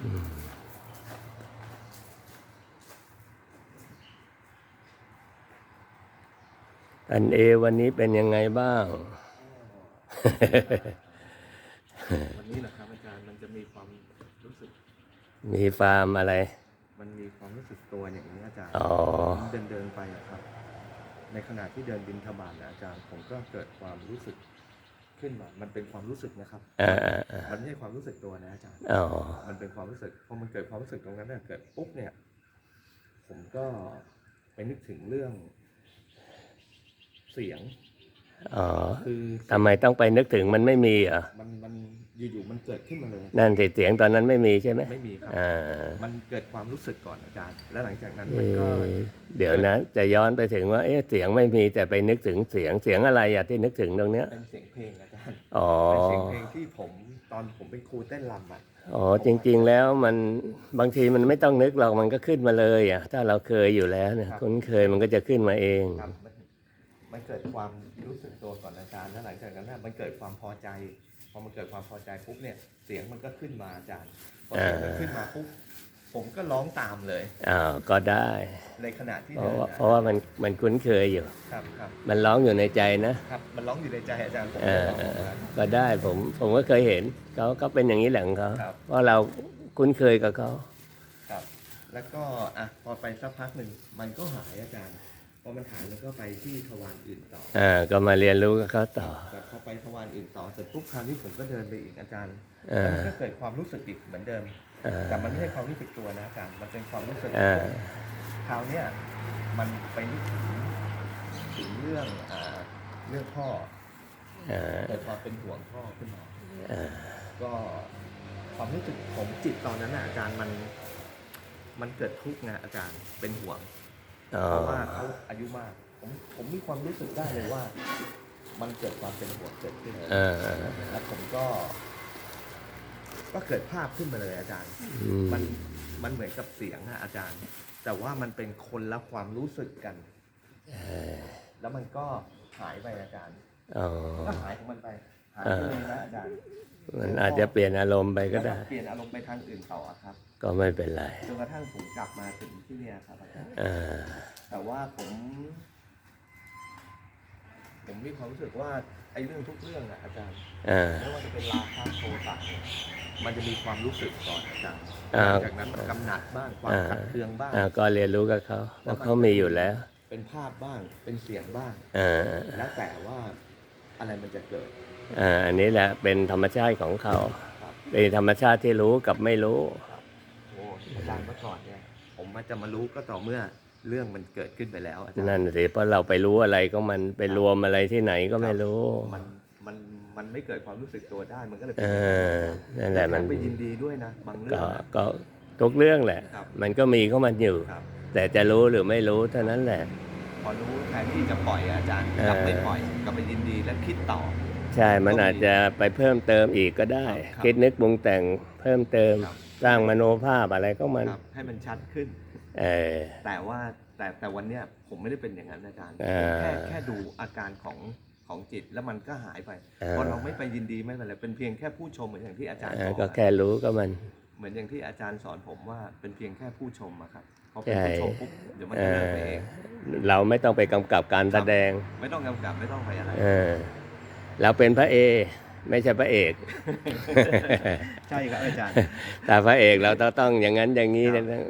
อันเอวันนี้เป็นยังไงบ้าง วันนี้นะครับอาจารย์มันจะมีความรู้สึก มีฟาร์มอะไร มันมีความรู้สึกตัวอย่างนี้อาจารย์อ๋อผมเดินเดินไปอะครับ ในขณะที่เดินบินทบาทนะอาจารย์ผมก็เกิดความรู้สึก ขึ้นมา มันเป็นความรู้สึกนะครับอ่าอ่าอ่ามันไม่ใช่ความรู้สึกตัวนะอาจารย์อ๋อมันเป็นความรู้สึกพอมันเกิดความรู้สึกตรงนั้นเนี่ยเกิดปุ๊บเนี่ย ผมก็ไปนึกถึงเรื่อง เสียง อ๋อคือทำไมต้องไปนึกถึงมันไม่มีเหรอมันมันอยู่ๆมันเกิดขึ้นมาเลย นั่นสิเสียงตอนนั้นไม่มีใช่ไหมไม่มีครับอ่ามันเกิดความรู้สึกก่อนอาจารย์ แล้วหลังจากนั้นเอ๊มันก็ะเดี๋ยวนะ จะย้อนไปถึงว่าเอ๊ะเสียงไม่มีแต่ไปนึกถึงเสียงเสียงอะไรอะที่นึกถึงตรงเนี้ยเป็นเสียงเพลงอาจารย์อ๋อเป็นเสียงเพลงที่ผมตอนผมเป็นครูเต้นรำอะอ๋อจริง ๆแล้วมันบางทีมันไม่ต้องนึกหรอกมันก็ขึ้นมาเลยอะถ้าเราเคยอยู่แล้วเนี่ยคุ้นเคยมันก็จะขึ้นมาเองครับ มันมันเกิดความรู้สึกตัวก่อนอาจารย์แล้วหลังจากนั้นน่ะมันเกิดความพอใจ พอมันเกิดความพอใจปุ๊บเนี่ย เสียงมันก็ขึ้นมาอาจารย์พอเสียงมันขึ้นมาปุ๊บผมก็ร้องตามเลยอ้าวก็ได้ ในขณะที่เพเดิราะนว่านะเพราะว่ามันมันคุ้นเคยอยู่ ครับครับมันร้องอยู่ในใจนะครับ มันร้องอยู่ในใจอาจารย์ผมเอก็อร้องเออออกมาก็ได้ผมผมก็เคยเห็นเขาก็เป็นอย่างนี้แหละของเขาครับเพราะเราคุ้นเคยกับเขาครับ แล้วก็อะพอไปสักพักหนึ่งมันก็หายอาจารย์ พอมันหายมันก็ไปที่ทวารอื่นต่ออ่าก็มาเรียนรู้กับเขาต่อ แต่พอไปทวารอื่นต่อเสร็จปุ๊บคราวนี้ผมก็เดินไปอีกอาจารย์อ่าแล้วมั นก็เกิดความรู้สึกอีกเหมือนเดิม อ่าแต่มันไม่ใช่ความรู้สึกตัวนะอาจารย์มันเป็นความรู้สึก อ่าคราวเนี้ยมันไปนึกถึงถึงเรื่องอ่าเรื่องพ่ออ่าเกิดความเป็นห่วงพ่อขึ้นมา อ่าก็ความรู้สึกผมจิตตอนนั้นน่ะอาจารย์มัน มันเกิดทุกข์นะอาจารย์เป็นห่วงอ๋อ เพราะว่าเขาอายุมาก ผมผมมีความรู้สึกได้เลยว่า มันเกิดความเป็นห่วงเกิดขึ้นอ่าแล้วผมก็ ก็เกิดภาพขึ้นมาเลยอาจารย์ อืมมันมันเหมือนกับเสียงอะอาจารย์ แต่ว่ามันเป็นคนละความรู้สึกกันเออแล้วมันก็หายไปอาจารย์ อ๋อ ก็หายของมันไป หายไปเลยนะอาจารย์ มันอาจจะเปลี่ยนอารมณ์ไปก็ได้แล้วเปลี่ยนอารมณ์ไปทางอื่นต่อครับ ก็ไม่เป็นไรจนกระทั่งผมกลับมาถึงที่เนี่ยครับอาจารย์อ่าแต่ว่าผม ผมมีความรู้สึกว่าไอ้เรื่องทุกเรื่องอะอาจารย์อ่าไม่ว่าจะเป็นราคะโทสะเนี่ยมันจะมีความรู้สึกก่อนอาจารย์อ่าหลังจากนั้นกำหนัดบ้างความอ่าขัดเคืองบ้าง อ่าก็เรียนรู้กับเขาว่าเขามีอยู่แล้ว เป็นภาพบ้างเป็นเสียงบ้างอ่าแล้วแต่ว่าอะไรมันจะเกิด อ่าอันนี้แหละเป็นธรรมชาติของเขาครับเป็นธรรมชาติที่รู้กับไม่รู้ โอ้อาจารย์เมื่อก่อนเนี่ย ผมมันจะมารู้ก็ต่อเมื่อเรื่องมันเกิดขึ้นไปแล้วอาจารย์นั่นสิเพราะเราไปรู้อะไรก็มันไปรวมอะไรที่ไหนก็ไม่รู้ มันมันมันไม่เกิดความรู้สึกตัวได้มันก็เลยเอเป็นอนั่นแหละมันไปยินดีด้วยนะบางเรื่ก็องนะก็ทุกเรื่องแหละครับมันก็มีของมันอยู่ครับแต่จะรู้หรือไม่รู้เท่านั้นแหละ พอรู้แทนที่จะปล่อยอาจารย์เออกลับไม่ปล่อยกลับไปยินดีและคิดต่อ ใช่ มันอาจจะไปเพิ่มเติมอีกก็ได้ ครับคิดนึกปรุงแต่งเพิ่มเติม ครับ สร้างมโนภาพอะไรก็มัน ครับให้มันชัดขึ้น เออ แต่ว่าแต่แต่วันเนี้ยผมไม่ได้เป็นอย่างนั้นอาจารย์อ่าผมแค่แค่ดูอาการของของจิตแล้วมันก็หายไปอ่าพอเราไม่ไปยินดีไม่เป็นไรเป็นเพียงแค่ผู้ชมเหมือนอย่างที่อาจารย์เอสออนก็แค่รู้ก็มัน เหมือนอย่างที่อาจารย์สอนผมว่าเป็นเพียงแค่ผู้ชมอะครับพอเป็นใช่ผู้ชมปุ๊บเดี๋ยวมันเอจะเดินอไปเองเราไม่ต้องไปกำกับการแสดง ไม่ต้องกำกับไม่ต้องไปอะไร เออ เราเป็นพระเอ ไม่ใช่พระเอก ใช่ครับอาจารย์ แต่พระเอกเราต้องต้องอย่างนั้นอย่างนี้ครับนะ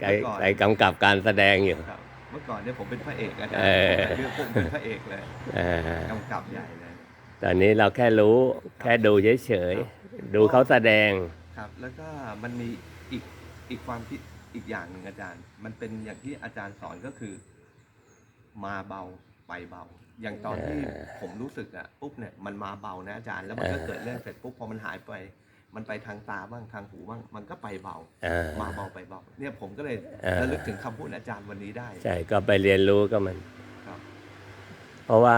ไกเมื่อก่อนไปกำกับการแสดงอยู่ครับเมื่อก่อนเนี่ยผมเป็นพระเอกอาจารเอย์อเรื่องผมเป็นพระเอกเลยเออกำกับใหญ่เลย ตอนนี้เราแค่รู้แค่ดูเฉยๆ ดูเขาแสดง ครับ แล้วก็มันมีอีกอีกความคิดอีกอย่างหนึ่งอาจารย์ มันเป็นอย่างที่อาจารย์สอนก็คือ มาเบาไปเบา อย่างตอนที่เออผมรู้สึกอะปุ๊บเนี่ยมันมาเบานะอาจารย์แล้วมันก็เออเกิดเรื่องเสร็จปุ๊บพอมันหายไป มันไปทางตาบ้างทางหูบ้างมันก็ไปเบาเออมาเบาไปเบาเนี่ยผมก็เลยเออระลึกถึงคำพูดอาจารย์วันนี้ได้ใช่ก็ไปเรียนรู้ก็มันครับเพราะว่า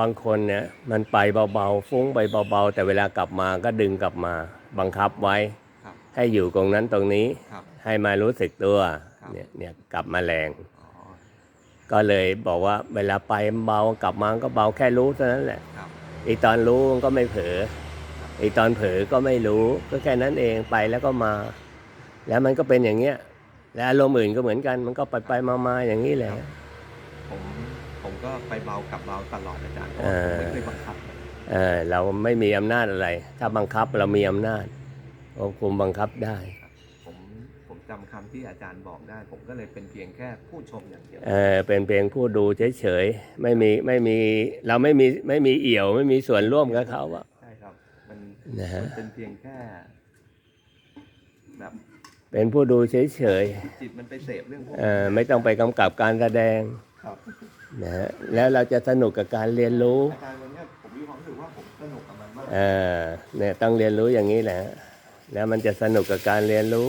บางคนเนี่ยมันไปเบาๆฟุ้งไปเบาๆ แต่เวลากลับมาก็ดึงกลับมาบังคับไว้ครับให้อยู่ตรงนั้นตรงนี้ครับให้มารู้สึกตัวครับเนี่ยเนี่ยกลับมาแรงอ๋อ ก็เลยบอกว่าเวลาไปเบากลับมาก็เบาแค่รู้เท่านั้นแหละครับ อีตอนรู้มันก็ไม่เผลออีตอนเผลอก็ไม่รู้ก็แค่นั้นเองไปแล้วก็มา แล้วมันก็เป็นอย่างเงี้ย และอารมณ์อื่นก็เหมือนกัน มันก็ไปไปมามาอย่างนี้แหละ ผมผมก็ไปเบากลับเบาตลอดอาจารย์เพราะเอว่าผมอไม่เคยบังคับเออเราไม่มีอำนาจอะไร ถ้าบังคับเรามีอำนาจควบคุมบังคับได้ผมผม จำคำที่อาจารย์บอกได้ ผมก็เลยเป็นเพียงแค่ผู้ชมอย่างเดียวเออเป็นเพียงผู้ดูเฉยๆไม่มีไม่มีเราไม่มีไม่มีเอี่ยว ไม่มีส่วนร่วมกับเขาอะใช่ครับมันนะฮะมันเป็นเพียงแค่แบบเป็นผู้ดูเฉยจิตมันไปเสพเรื่องพวกๆเออไม่ต้องไปกำกับการแสดงครับนะฮะแล้วเราจะสนุกกับการเรียนรู้อาจารย์วันเนี้ยผมมีความรู้สึกว่าผมสนุกกับมันมากเออเนี่ยต้องเรียนรู้อย่างนี้แหละแล้วมันจะสนุกกับการเรียนรู้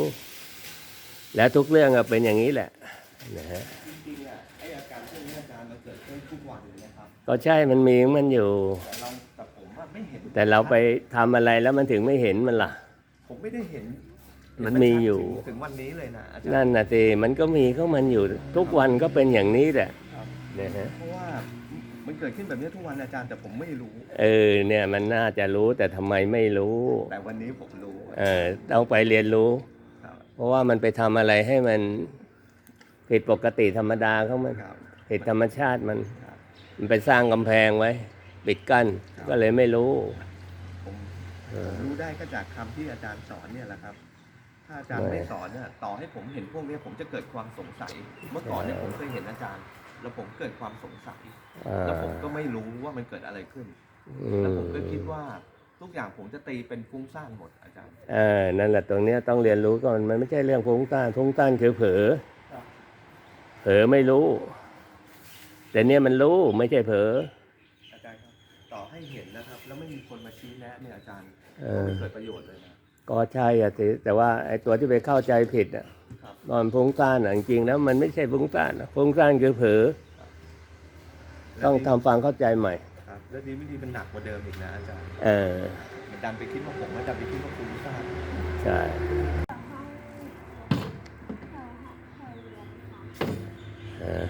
แล้วทุกเรื่องอะเป็นอย่างนี้แหละนะฮะจริงๆอะไออาการพวกนี้อาจารย์มันเกิดขึ้นทุกวันเลยนะครับก็ใช่มันมีของมันอยู่ แต่เราแต่ผมว่าไม่เห็นแต่เราไปทำอะไรแล้วมันถึงไม่เห็นมันล่ะ ผมไม่ได้เห็นมันมีอยู่ ถึงถึงวันนี้เลยนะอาจารย์นั่นนะสิมันก็มีของมันอยู่ ทุกวันก็เป็นอย่างนี้แหละครับนะฮะเพราะว่ามันเกิดขึ้นแบบนี้ทุกวันอาจารย์แต่ผมไม่รู้ เออเนี่ยมันน่าจะรู้แต่ทำไมไม่รู้ แต่วันนี้ผมรู้ เออต้องไปเรียนรู้ค รับเพราะว่ามันไปทำอะไรให้มันผิดปกติธรรมดาของมันครับ ผิดธรรมชาติมัน ครับมันไปสร้างกำแพงไว้ปิดกั้นครับ ก็เลยไม่รู้ ผมเออ รู้ได้ก็จากคำที่อาจารย์สอนเนี่ยแหละครับ ถ้าอาจารย์ไม่ไม่สอนเนี่ยต่อให้ผมเห็นพวกนี้ผมจะเกิดความสงสัย เมื่อก่อนเนี่ยเออผมเคยเห็นอาจารย์ แล้วผมเกิดความสงสัย อ่าแล้วผมก็ไม่รู้ว่ามันเกิดอะไรขึ้น อืแล้วผมก็คิดว่า ทุกอย่างผมจะตีเป็นฟุ้งซ่านหมดอาจารย์ เออนั่นแหละตรงเนี้ยต้องเรียนรู้ก่อนมันไม่ใช่เรื่องฟุ้งซ่านฟุ้งซ่านคือเผลอครับ เผลอไม่รู้ แต่เนี่ยมันรู้ไม่ใช่เผลออาจารย์ครับ ต่อให้เห็นนะครับ แล้วไม่มีคนมาชี้แนะเนี่ยอาจารย์เอก็อ ไม่เกิดประโยชน์เลยนะ ก็ใช่อะสิแต่ว่าไอ้ตัวที่ไปเข้าใจผิดอะครับ ตอนฟุ้งซ่านอะจริงๆแล้วมันไม่ใช่ฟุ้งซ่านอะฟุ้งซ่านคือเผลอต้องทำฟังเข้าใจใหม่ครับ แล้วดีไม่ดีมันหนักกว่าเดิมอีกนะอาจารย์เออมันดันไปคิดว่าผมมันดันไปคิดว่าฟุ้งซ่านใช่เออ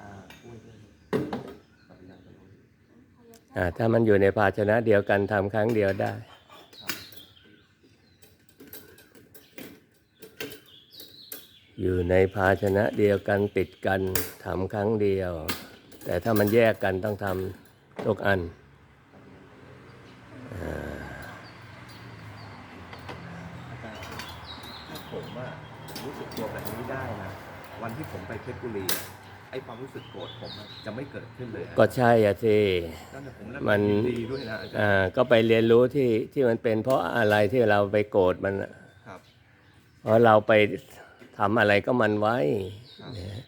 อ่า ถ้ามันอยู่ในภาชนะเดียวกันทำครั้งเดียวได้อยู่ในภาชนะเดียวกันติดกันทำครั้งเดียว แต่ถ้ามันแยกกันต้องทำทุกอันอาจารย์ถ้าผมรู้สึกตัวแบบนี้ได้นะ วันที่ผมไปเพชรบุรี ไอความรู้สึกโกรธผมอะจะไม่เกิดขึ้นเลยอะก็ใช่อะสิ นั่นแหละผมแล้วมันยิดีด้วยนะอาจารย์อ่าก็ไปเรียนรู้ที่ที่มันเป็นเพราะอะไรที่เราไปโกรธมันอะครับเพราะเราไปทำอะไรก็มันไว้ ครับนะ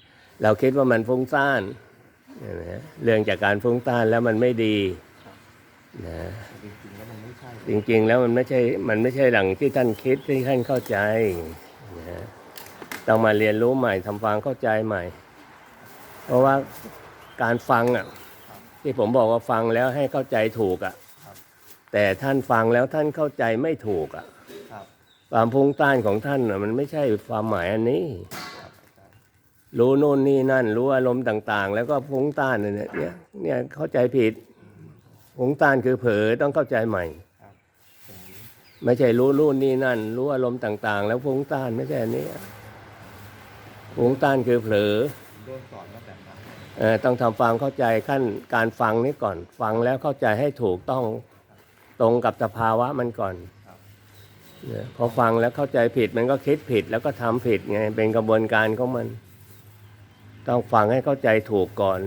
เราคิดว่ามันฟุ้งซ่านนะเรื่องจากการฟุ้งซ่านแล้วมันไม่ดีนะจริงๆแล้วมันไม่ใช่จริงๆแล้วมันไม่ใช่มันไม่ใช่หลังที่ท่านคิดที่ท่านเข้าใจนะต้องมาเรียนรู้ใหม่ทำความเข้าใจใหม่ เพราะว่าการฟังอะที่ผมบอกว่าฟังแล้วให้เข้าใจถูกอะแต่ท่านฟังแล้วท่านเข้าใจไม่ถูกอะความพุ่งต้านของท่านน่ะมันไม่ใช่ความหมายอันนี้ รู้โน่นนี่นั่น รู้อารมณ์ต่าง ๆ แล้วก็พุ่งต้านเนี่ยเนี่ยเนี่ยเข้าใจผิดพุ่งต้านคือเผลอต้องเข้าใจใหม่ไม่ใช่รู้รู่นนี่นั่น รู้อารมณ์ต่าง ๆ แล้วฟุ้งต้านไม่ใช่อันนี้ฟุ้งต้านคือเผลอโดนสอนมา ต้องทำความเข้าใจขั้นการฟังนี้ก่อน ฟังแล้วเข้าใจให้ถูกต้องตรงกับสภาวะมันก่อนพอฟังแล้วเข้าใจผิดมันก็คิดผิดแล้วก็ทำผิดไงเป็นกระบวนการของมัน ต้องฟังให้เข้าใจถูกก่อน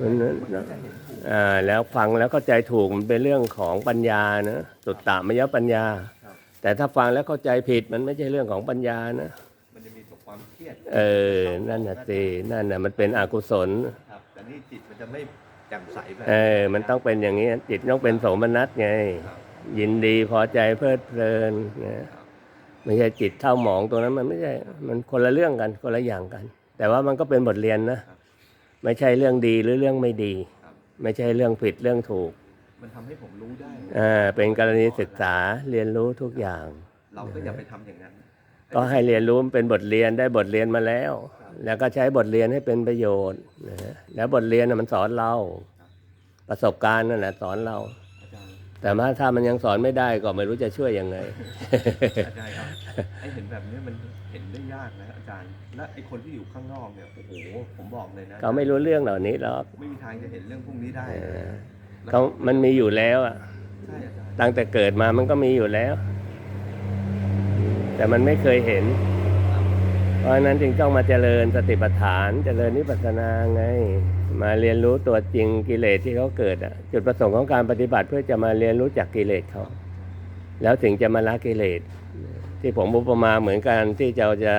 มันก็จะเนถูกอ่าแล้วฟังแล้วเข้าใจถูกมันเป็นเรื่องของปัญญานะสุตตามยปัญญา แต่ถ้าฟังแล้วเข้าใจผิดมันไม่ใช่เรื่องของปัญญานะมันจะ ความเครียดเออ นั่นน่ะสินั่นน่ะมันเป็นอกุศล ครับแต่นี่จิตมันจะไม่แจ่มใสแบบเออ มันต้องเป็นอย่างนี้จิตต้องเป็นโสมนัสไง ครับยินดีพอใจเพลิดเพลินนะครับไม่ใช่จิตเท่าหมองตรงนั้นมันไม่ใช่ มันคนละเรื่องกันคนละอย่างกัน แต่ว่ามันก็เป็นบทเรียนนะไม่ใช่เรื่องดีหรือเรื่องไม่ดีครับไม่ใช่เรื่องผิดเรื่องถูกมันทำให้ผมรู้ได้ อ่าเป็นกรณีศึกษาเรียนรู้ทุกอย่าง เราก็อย่าไปทำอย่างนั้น ก็ให้เรียนรู้มันเป็นบทเรียนได้บทเรียนมาแล้ว แล้วก็ใช้บทเรียนให้เป็นประโยชน์นะฮะแล้วบทเรียนน่ะมันสอนเรา ประสบการณ์นั่นแหละสอนเราอาจารย์แต่ว่าถ้ามันยังสอนไม่ได้ก็ไม่รู้จะช่วยยังไงอาจารย์ครับไอเห็นแบบนี้มันเห็นได้ยากนะอาจารย์ และไอคนที่อยู่ข้างนอกเนี่ยโอ้โหผมบอกเลยนะเขาไม่รู้เรื่องเหล่านี้หรอกไม่มีทางจะเห็นเรื่องพวกนี้ได้เออแล้วเขามันมีอยู่แล้วอะใช่อาจารย์ตั้งแต่เกิดมามันก็มีอยู่แล้ว แต่มันไม่เคยเห็น เพราะนั้นจึงต้องมาเจริญสติปัฏฐาน เจริญนิพพานาไง มาเรียนรู้ตัวจริงกิเลสที่เขาเกิดอะจุดประสงค์ของการปฏิบัติเพื่อจะมาเรียนรู้จากกิเลสเขา แล้วถึงจะมาละกิเลส ที่ผมอุปมาเหมือนกันที่เราจะ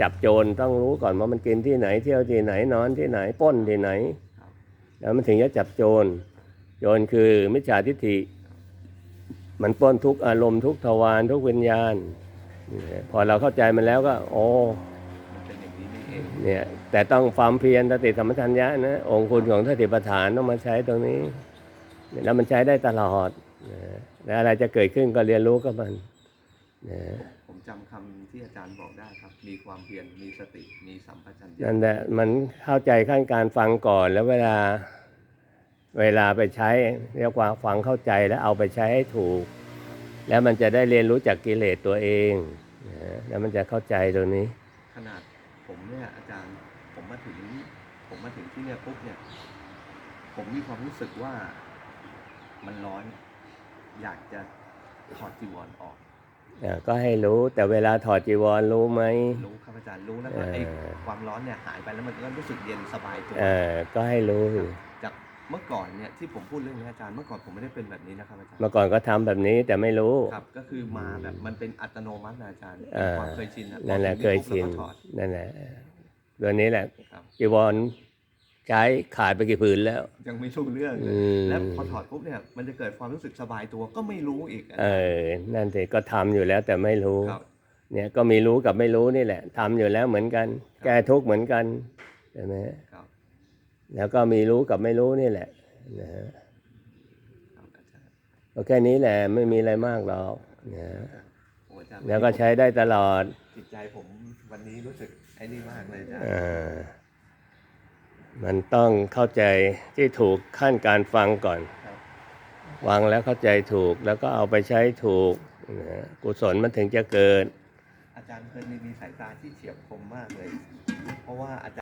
จับโจรต้องรู้ก่อนว่ามันกินที่ไหน เที่ยวที่ไหนนอนที่ไหนป้นที่ไหน แล้วมันถึงจะจับโจรโจรคือมิจฉาทิฏฐิมันป้นทุกอารมณ์ทุกทวารทุกวิญญาณ พอเราเข้าใจมันแล้วก็ โอ้มันเป็นอย่างนี้นี่เองเนี่ยแต่ต้องความเพียรสติสัมปชัญญะนะองค์คุณของสติปัฏฐานต้องมาใช้ตรงนี้ แล้วมันใช้ได้ตลอดนะแล้วอะไรจะเกิดขึ้นก็เรียนรู้กับมันนะผมจำคำที่อาจารย์บอกได้ครับ มีความเพียรมีสติมีสัมปชัญญะนั่นแหละมันเข้าใจขั้นการฟังก่อนแล้วเวลาเวลาไปใช้เรียกว่าฟังเข้าใจแล้วเอาไปใช้ให้ถูก แล้วมันจะได้เรียนรู้จากกิเลสตัวเองนะ แล้วมันจะเข้าใจตัวนี้ ขนาดผมเนี่ยอาจารย์ผมมาถึง ผมมาถึงที่เนี่ยปุ๊บเนี่ย ผมมีความรู้สึกว่ามันร้อน อยากจะถอดจีวรออกอ่าก็ให้รู้แต่เวลาถอดจีวรรู้ไหมรู้ครับอาจารย์รู้แล้วก็เออไอ้ความร้อนเนี่ยหายไปแล้วมันก็รู้สึกเย็นสบายตัวเออก็ให้รู้อยู่จาก เมื่อก่อนเนี่ยที่ผมพูดเรื่องนี้อาจารย์เมื่อก่อนผมไม่ได้เป็นแบบนี้นะครับอาจารย์เมื่อก่อนก็ทำแบบนี้แต่ไม่รู้ ครับก็คือมาแบบมันเป็นอัตโนมัตินะอาจารย์เออ ความเคยชินอะนั่นแหละพอเคยถึงชินปุ๊บราก็ถอดนั่นแหละตัวนี้แหละครับจีวรใช้ขาดไปกี่ผืนแล้ว ยังไม่รู้เรื่องเลอืยม แล้วพอถอดปุ๊บเนี่ยมันจะเกิดความรู้สึกสบายตัวก็ไม่รู้อีกอะเออ นั่นสิก็ทำอยู่แล้วแต่ไม่รู้ ครับ เนี่ยก็มีรู้กับไม่รู้นี่แหละทำอยู่แล้วเหมือนกันแก้ทุกข์เหมือนกันใช่ไหมครับ แล้วก็มีรู้กับไม่รู้นี่แหละนะฮะครับอาจารย์ก็แค่นี้แหละไม่มีอะไรมากหรอกนะโอ้อาจารย์แล้วก็ใช้ได้ตลอดจิตใจผมวันนี้รู้สึกไอ้นี่มากเลยอาจารย์อ่ามันต้องเข้าใจที่ถูกขั้นการฟังก่อนครับฟังแล้วเข้าใจถูกแล้วก็เอาไปใช้ถูกนะกุศลมันถึงจะเกิด อาจารย์เคยมีมีสายตาที่เฉียบคมมากเลย เพราะว่าอาจารย์